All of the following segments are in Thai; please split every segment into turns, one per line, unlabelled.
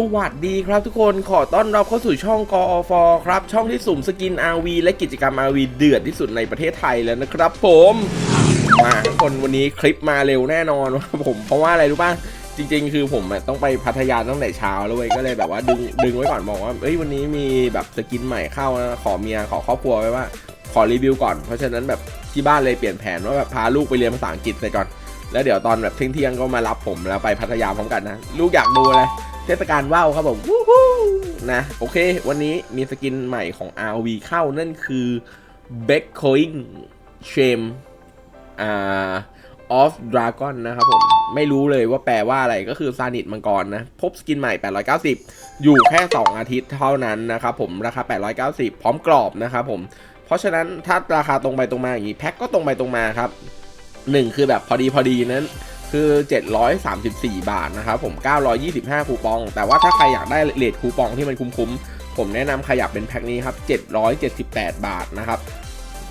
สวัสดีครับทุกคนขอต้อนรับเข้าสู่ช่องกอฟครับ ช่องที่สุ่มสกิน RV และกิจกรรม RV เดือดที่สุดในประเทศไทยแล้วนะครับผมมาทุกคนวันนี้คลิปมาเร็วแน่นอนว่าผมเพราะว่าอะไรรู้ป่ะจริง ๆ คือผมต้องไปพัทยาตั้งแต่เช้าแล้วเว้ยก็เลยแบบว่าดึงดึงไว้ก่อนบอกว่าเอ้ยวันนี้มีแบบสกินใหม่เข้านะขอเมียขอครอบครัวไว้ว่า ขอรีวิวก่อนเพราะฉะนั้นแบบที่บ้านเลยเปลี่ยนแผนว่าแบบพาลูกไปเรียนภาษาอังกฤษไปก่อน แล้วเดี๋ยวตอนแบบเที่ยงๆก็มารับผมแล้วไปพัทยาพร้อมกันนะลูกอยากดูอะไร เทศกาลว่าวครับผมวู้ฮู้นะโอเค วันนี้มีสกินใหม่ของ RV เข้านั่นคือ b e c k o i n g Shame อ่า of Dragon นะครับผม ไม่รู้เลยว่าแปลว่าอะไรก็คือซานิตมังกรนะ พบสกินใหม่ 890 อยู่แค่ 2 อาทิตย์เท่านั้นนะครับผม ราคา 890 พร้อมกรอบนะครับผม เพราะฉะนั้นถ้าราคาตรงไปตรงมาอย่างนี้ แพ็คก็ตรงไปตรงมาครับหนึ่งคือแบบพอดีพอดีนั้น คือ 734 บาทนะครับผม 925 คูปอง แต่ว่าถ้าใครอยากได้เลทคูปองที่มันคุ้มๆ ผมแนะนำขยับเป็นแพ็คนี้ครับ 778 บาทนะครับ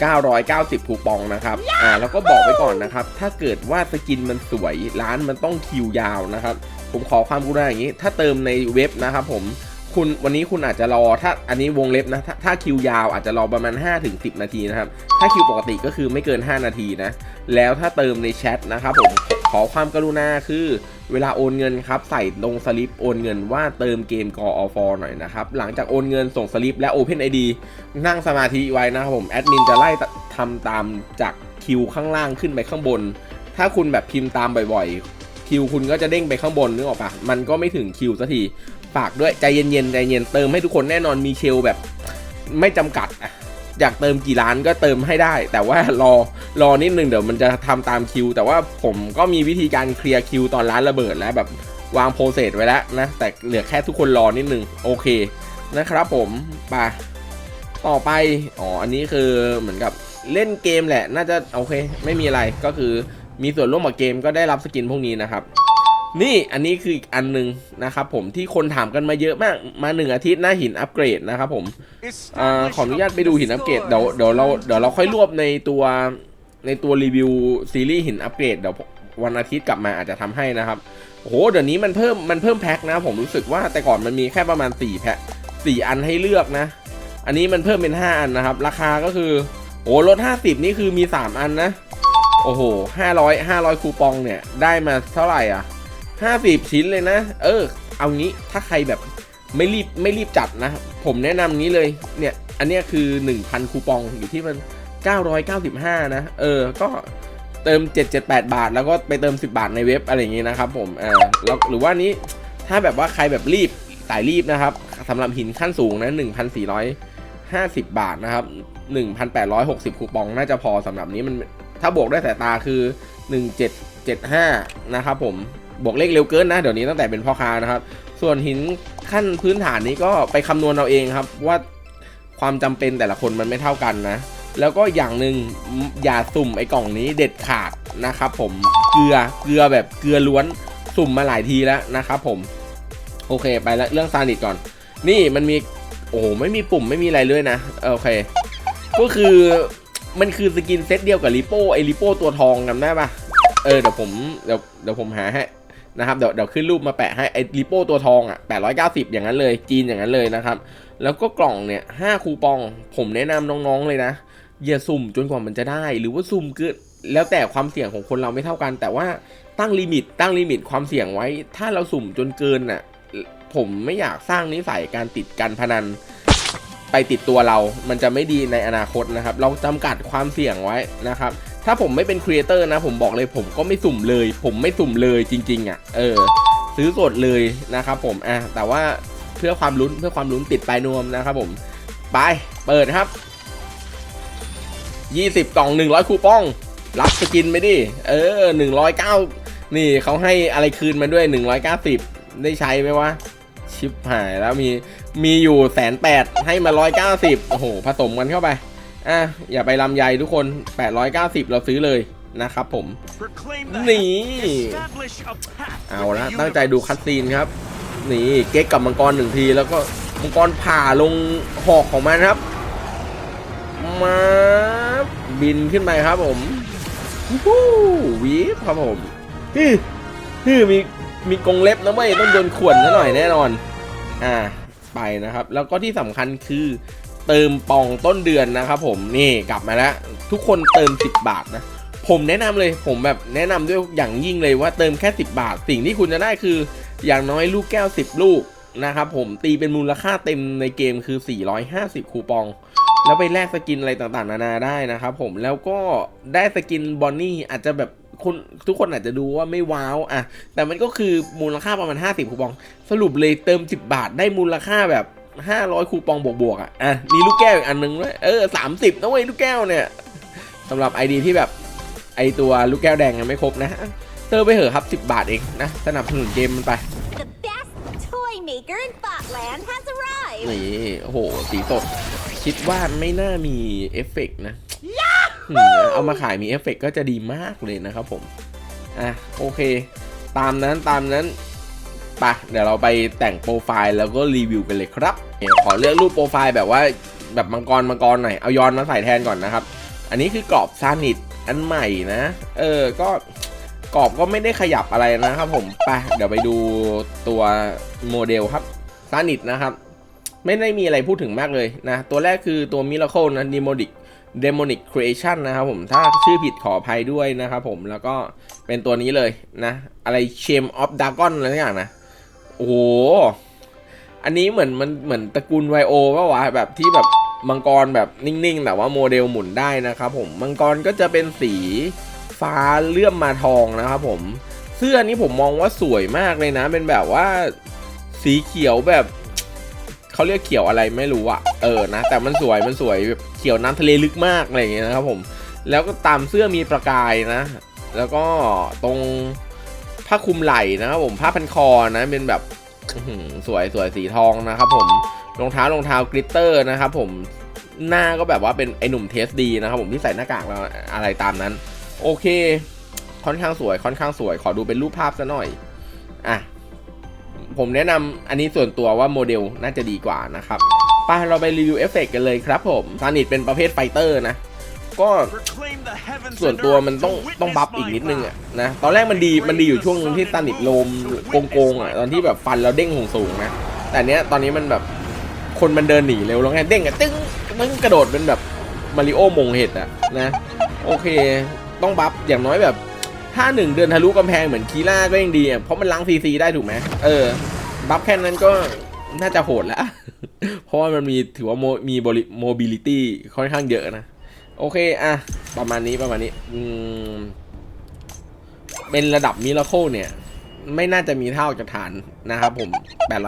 990 คูปองนะครับ อ่า แล้วก็บอกไว้ก่อนนะครับ ถ้าเกิดว่าสกินมันสวย ร้านมันต้องคิวยาวนะครับ ผมขอความกรุณาอย่างนี้ ถ้าเติมในเว็บนะครับผม คุณวันนี้คุณอาจจะรอ ถ้าอันนี้วงเล็บนะ ถ้าถ้าคิวยาวอาจจะรอประมาณ 5-10 นาทีนะครับ ถ้าคิวปกติก็คือไม่เกิน 5 นาทีนะ แล้วถ้าเติมในแชทนะครับผม ขอความกรุณาคือเวลาโอนเงินครับใส่ลงสลิปโอนเงินว่าเติมเกมกอฟหน่อยนะครับ หลังจากโอนเงินส่งสลิปและ Open ID นั่งสมาธิไว้นะครับผมแอดมินจะไล่ทำตามจากคิวข้างล่างขึ้นไปข้างบน ถ้าคุณแบบพิมพ์ตามบ่อยๆ คิวคุณก็จะเด้งไปข้างบนนึกออกปะมันก็ไม่ถึงคิวสักทีฝากด้วยใจเย็นๆใจเย็นเติมให้ทุกคนแน่นอนมีเชลแบบไม่จำกัดอะ อยากเติมกี่ล้านก็เติมให้ได้ แต่ว่ารอรอนิดนึงเดี๋ยวมันจะทำตามคิว แต่ว่าผมก็มีวิธีการเคลียร์คิวตอนร้านระเบิดแล้วแบบวางโปรเซสไว้แล้วนะแต่เหลือแค่ทุกคนรอนิดนึงโอเคนะครับผมไปต่อไปอ๋ออันนี้คือเหมือนกับเล่นเกมแหละ น่าจะโอเค ไม่มีอะไรก็คือมีส่วนร่วมกับเกมก็ได้รับสกินพวกนี้นะครับ นี่อันนี้คืออีกอันหนึงนะครับผมที่คนถามกันมาเยอะมากมาหนึ่งอาทิตย์หน้าหินอัปเกรดนะครับผมอ่าขออนุญาตไปดูหินอัปเกรดเดี๋ยวเดี๋ยวเราเดี๋ยวเราค่อยรวบในตัวในตัวรีวิวซีรีส์หินอัปเกรดเดี๋ยววันอาทิตย์กลับมาอาจจะทำให้นะครับโอ้โหเดี๋ยวนี้มันเพิ่มมันเพิ่มแพ็คนะผมรู้สึกว่าแต่ก่อนมันมีแค่ประมาณ4แพ็ค4อันให้เลือกนะ อันนี้มันเพิ่มเป็น 5 อันนะครับ ราคาก็คือโอ้ลด50 นี่คือมี 3 อันนะ โอ้โห500 500 คูปองเนี่ย ได้มาเท่าไหร่อะ 50 ชิ้นเลยนะ เออ เอางี้ถ้าใครแบบไม่รีบไม่รีบจัดนะ ผมแนะนำนี้เลยเนี่ย อันนี้คือ 1,000 คูปองอยู่ที่มัน 995 นะ เออ ก็เติม 778 บาท แล้วก็ไปเติม 10 บาทในเว็บอะไรอย่างงี้นะครับผมอ่าแล้วหรือว่านี้ถ้าแบบว่าใครแบบรีบสายรีบนะครับสำหรับหินขั้นสูงนะ 1,450 บาทนะครับ 1,860 คูปองน่าจะพอสำหรับนี้มันถ้าบวกด้วยสายตาคือ 1775 นะครับผมบวกเลขเร็วเกินนะเดี๋ยวนี้ตั้งแต่เป็นพ่อค้านะครับ ส่วนหินขั้นพื้นฐานนี้ก็ไปคำนวณเอาเองครับว่าความจำเป็นแต่ละคนมันไม่เท่ากันนะ แล้วก็อย่างหนึ่งอย่าสุ่มไอ้กล่องนี้เด็ดขาดนะครับผมเกลือเกลือแบบเกลือล้วนสุ่มมาหลายทีแล้วนะครับผม โอเคไปแล้วเรื่องซานิตก่อน นี่มันมีโอ้ไม่มีปุ่มไม่มีอะไรเลยนะโอเค ก็คือ มันคือสกินเซตเดียวกับริโป้ไอริโป้ตัวทองจำได้ปะเออเดี๋ยวผมเดี๋ยวเดี๋ยวผมหาให้นะครับเดี๋ยวเดี๋ยวขึ้นรูปมาแปะให้ไอ้ริโป้ตัวทองอะ890 อย่างนั้นเลย จีนอย่างนั้นเลยนะครับ แล้วก็กล่องเนี่ย5คูปอง ผมแนะนำน้องๆเลยนะอย่าสุ่มจนกว่ามันจะได้ หรือว่าสุ่มเกินแล้วแต่ความเสี่ยงของคนเราไม่เท่ากัน แต่ว่าตั้งลิมิต ตั้งลิมิตความเสี่ยงไว้ ถ้าเราสุ่มจนเกินน่ะผมไม่อยากสร้างนิสัยการติดการพนัน ไปติดตัวเรา มันจะไม่ดีในอนาคตนะครับ เราจำกัดความเสี่ยงไว้นะครับ ถ้าผมไม่เป็นครีเอเตอร์นะ ผมบอกเลยผมก็ไม่สุ่มเลย ผมไม่สุ่มเลยจริง ๆอะ เออ ซื้อสดเลยนะครับผม อะ แต่ว่าเพื่อความลุ้นเพื่อความลุ้นติดปลายนวมนะครับผม ไป เปิดครับ 20กล่อง 100 คูปอง รับสกินไปดิ เออ 109 นี่เขาให้อะไรคืนมาด้วย 190 ได้ใช้ไหมวะ ชิปหายแล้วมีมีอยู่แสนแปดให้มา190โอ้โห ผสมกันเข้าไป อะ อย่าไปลำใยทุกคน890เราซื้อเลยนะครับผม
นี่
เอาละตั้งใจดูคัตซีนครับ นี่ เก๊กกับมังกรหนึ่งที แล้วก็มังกรผ่าลงหอกของมันครับมาบินขึ้นไปครับผมวู้วีบครับผมฮึฮึมี มีกรงเล็บนะเว้ยต้องโดนข่วนซะหน่อยแน่นอน อ่าไปนะครับ แล้วก็ที่สำคัญคือ เติมปองต้นเดือนนะครับผมนี่กลับมาแล้ว ทุกคนเติม 10 บาทนะ ผมแนะนำเลยผมแบบแนะนำด้วยอย่างยิ่งเลยว่าเติมแค่ 10 บาท สิ่งที่คุณจะได้คือ อย่างน้อยลูกแก้ว 10 ลูกนะครับผมตีเป็นมูลค่าเต็มในเกมคือ 450 คูปอง แล้วไปแลกสกินอะไรต่างๆ นานาได้นะครับผมแล้วก็ได้สกินบอนนี่อาจจะแบบ คนทุกคนอาจจะดูว่าไม่ว้าวอะแต่มันก็คือมูลค่าประมาณ 50คูปอง สรุปเลยเติม 10 บาทได้มูลค่าแบบ 500 คูปองบวกๆอะอะมีลูกแก้วอีกอันนึงด้วยเออ30นะเว้ยลูกแก้วเนี่ยสำหรับไอดีที่แบบไอตัวลูกแก้วแดงยังไม่ครบนะเติมไปเหอะครับ 10 บาทเองนะสนับสนุนเกมมันไป
The best toy maker in Botland has arrived.
นี่โอ้โหสีสดคิดว่าไม่น่ามีเอฟเฟกต์นะหืม เอามาขายมีเอฟเฟกต์ก็จะดีมากเลยนะครับผม อะโอเค ตามนั้นตามนั้นปะเดี๋ยวเราไปแต่งโปรไฟล์แล้วก็รีวิวกันเลยครับ ขอเลือกรูปโปรไฟล์แบบว่าแบบมังกรมังกรหน่อย เอาย้อนมาใส่แทนก่อนนะครับ อันนี้คือกรอบซานิตอันใหม่นะ เออ ก็กรอบก็ไม่ได้ขยับอะไรนะครับผมไปเดี๋ยวไปดูตัวโมเดลครับซานิตนะครับ ไม่ได้มีอะไรพูดถึงมากเลยนะ ตัวแรกคือตัว Miracle นะ Demonic Demonic Creation นะครับผม ถ้าชื่อผิดขออภัยด้วยนะครับผม แล้วก็เป็นตัวนี้เลยนะ อะไร Shame of Dragon อะไรสักอย่างนะ โอ้โห อันนี้เหมือนมันเหมือนตระกูลไวโอป่าวะแบบที่แบบมังกรแบบนิ่งๆ แต่ว่าโมเดลหมุนได้นะครับผม มังกรก็จะเป็นสีฟ้าเลื่อมมาทองนะครับผม เสื้อนี้ผมมองว่าสวยมากเลยนะ เป็นแบบว่าสีเขียวแบบ เขาเรียกเขียวอะไรไม่รู้อะเออนะ แต่มันสวยมันสวยแบบเขียวน้ำทะเลลึกมากอะไรอย่างเงี้ยนะครับผมแล้วก็ตามเสื้อมีประกายนะ แล้วก็ตรงผ้าคลุมไหล่นะครับผมผ้าพันคอนะเป็นแบบสวยสวยสีทองนะครับผมรองเท้ารองเท้ากริตเตอร์นะครับผมหน้าก็แบบว่าเป็นไอหนุ่มเทสดีนะครับผมที่ใส่หน้ากากแล้วอะไรตามนั้น โอเค ค่อนข้างสวยค่อนข้างสวย ขอดูเป็นรูปภาพซะหน่อยอะ ผมแนะนำอันนี้ส่วนตัวว่าโมเดลน่าจะดีกว่านะครับไปเราไปรีวิวเอฟเฟกต์กันเลยครับผมซานิตเป็นประเภทไฟเตอร์นะ ก็ส่วนตัวมันต้องต้องบัฟอีกนิดนึงอะนะตอนแรกมันดีมันดีอยู่ช่วงนึงที่ซานิตโลมโกงๆอะตอนที่แบบฟันแล้วเด้งสูงๆนะแต่เนี้ยตอนนี้มันแบบคนมันเดินหนีเร็วแล้วไงเด้งอะตึ้งมันกระโดดเป็นแบบมาริโอมงเห็ดอะนะ โอเค ต้องบัฟอย่างน้อยแบบ ถ้าหนึ่งเดินทะลุกำแพงเหมือนคีล่าก็ยังดีอะเพราะมันล้างซีซีได้ถูกไหมเออ บัฟแค่นั้นก็น่าจะโหดแล้ว เพราะว่ามันมีถือว่าโมมีโมบิลิตี้ค่อนข้างเยอะนะ โอเคอะประมาณนี้ประมาณนี้อืมเป็นระดับมิราเคิลเนี่ย ไม่น่าจะมีเท่าจากฐานนะครับผม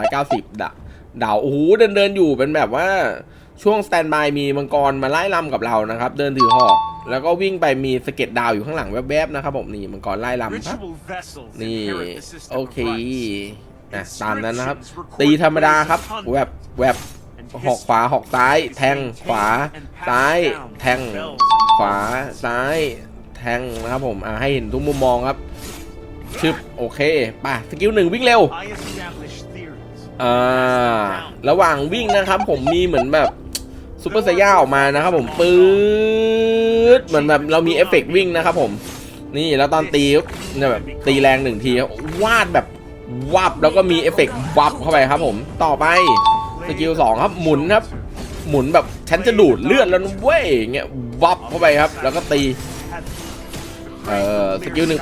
890ดะดาวโอ้โหเดินเดินอยู่เป็นแบบว่า ช่วงสแตนบายมีมังกรมาไล่ลำกับเรานะครับ เดินถือหอก แล้วก็วิ่งไปมีสะเก็ดดาวอยู่ข้างหลังแวบๆนะครับผมนี่มังกรไล่ลำครับนี่โอเคอะตามนั้นนะครับ ตีธรรมดาครับแวบแวบหอกขวาหอกซ้าย แทงขวาซ้าย แทงขวาซ้าย แทงนะครับผมอ่าให้เห็นทุกมุมมองครับชึบโอเคไป่ะสกิลหนึ่งวิ่งเร็วอ่าระหว่างวิ่งนะครับ ผมมีเหมือนแบบ ซูเปอร์ไซย่าออกมานะครับผมปื๊ดเหมือนแบบเรามีเอฟเฟกต์วิ่งนะครับผม นี่แล้วตอนตีเนี่ยแบบตีแรงหนึ่งทีวาดแบบวับแล้วก็มีเอฟเฟกต์วับเข้าไปครับผมต่อไปสกิลสองครับหมุนครับ หมุนแบบฉันจะดูดเลือดแล้วเว้ยเงี้ยวับเข้าไปครับ แล้วก็ตีเอ่อสกิลหนึ่ง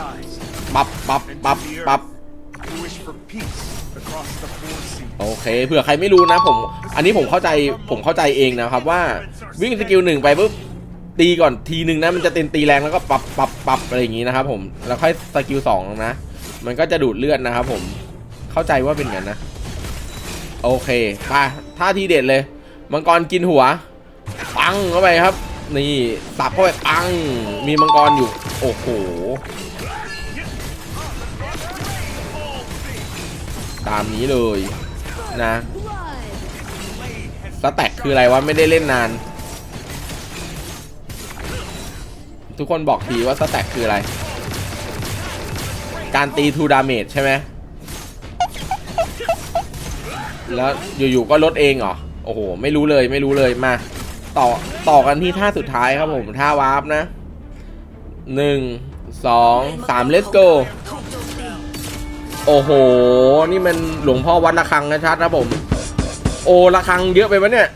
ปับปับปับปับ โอเคเผื่อใครไม่รู้นะผม อันนี้ผมเข้าใจผมเข้าใจเองนะครับว่าวิ่งสกิลหนึ่งไปปุ๊บตีก่อนทีหนึ่งนะมันจะเต็นตีแรงแล้วก็ปรับปรับปรับอะไรอย่างงี้นะครับผมแล้วค่อยสกิลสองนะ มันก็จะดูดเลือดนะครับผมเข้าใจว่าเป็นอย่างนั้นนะ โอเคไปท่าทีเด็ดเลย มังกรกินหัว ปังเข้าไปครับ นี่สับเข้าไปปัง มีมังกรอยู่ โอ้โหตามนี้เลย นะสแต็กคืออะไรวะไม่ได้เล่นนาน ทุกคนบอกทีว่าสแต็กคืออะไร การตีทูดาเมจใช่ไหมแล้วอยู่ๆก็ลดเองเหรอ โอ้โห ไม่รู้เลยไม่รู้เลยมา ต่อต่อกันที่ท่าสุดท้ายครับผม ท่าวาร์ปนะหนึ่งสองสาม let's go โอ้โห นี่มันหลวงพ่อวัดระฆังนะชัดนะผม โอระคังเยอะไปปะเนี่ย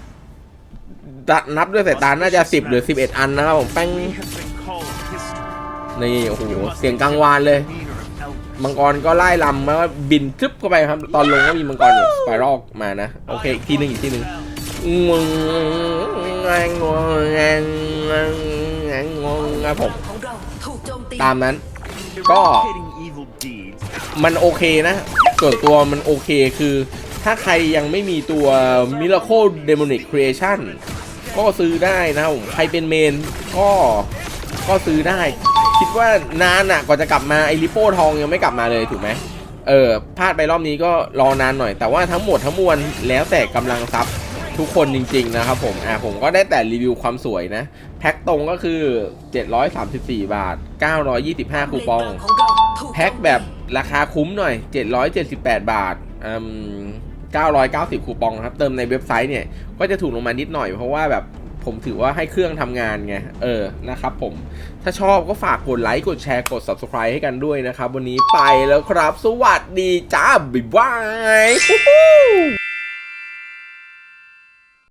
ดะนับด้วยสายตาน่าจะ10หรือ11อันนะครับผมแป้ง
We have been called history.
นี่โอ้โห
You must
เสียงกลางวานเลย
demeanor of elders.
มังกรก็ไล่ลำมาว่าบินทึบเข้าไปครับ ตอนลงก็มีมังกรแบบสไปรัลมานะ โอเค อีกทีหนึ่งอีกทีหนึ่งงงงงงงงงงครับผม
ของเราถูกโจมตี
ตามนั้น ก็
Eradicating evil deeds.
มันโอเคนะ ส่วนตัวมันโอเคคือ ถ้าใครยังไม่มีตัว Miracle Demonic Creation ก็ซื้อได้นะครับผมใครเป็นเมนก็ก็ซื้อได้ คิดว่านานอะก่อนจะกลับมาไอริโป้ทองยังไม่กลับมาเลยถูกไหมเออพลาดไปรอบนี้ก็รอนานหน่อย แต่ว่าทั้งหมดทั้งมวลแล้วแต่กำลังทรัพย์ ทุกคนจริงๆนะครับผมอะผมก็ได้แต่รีวิวความสวยนะ แพ็คตรงก็คือ 734 บาท 925 คูปอง แพ็คแบบราคาคุ้มหน่อย 778 บาทอืม990 คูปองครับ เติมในเว็บไซต์เนี่ย ก็จะถูกลงมานิดหน่อยเพราะว่าแบบผมถือว่าให้เครื่องทำงานไง เออ นะครับผม ถ้าชอบก็ฝากกดไลค์ กดแชร์ กด Subscribe ให้กันด้วยนะครับ วันนี้ไปแล้วครับ สวัสดีจ้า บ๊ายบาย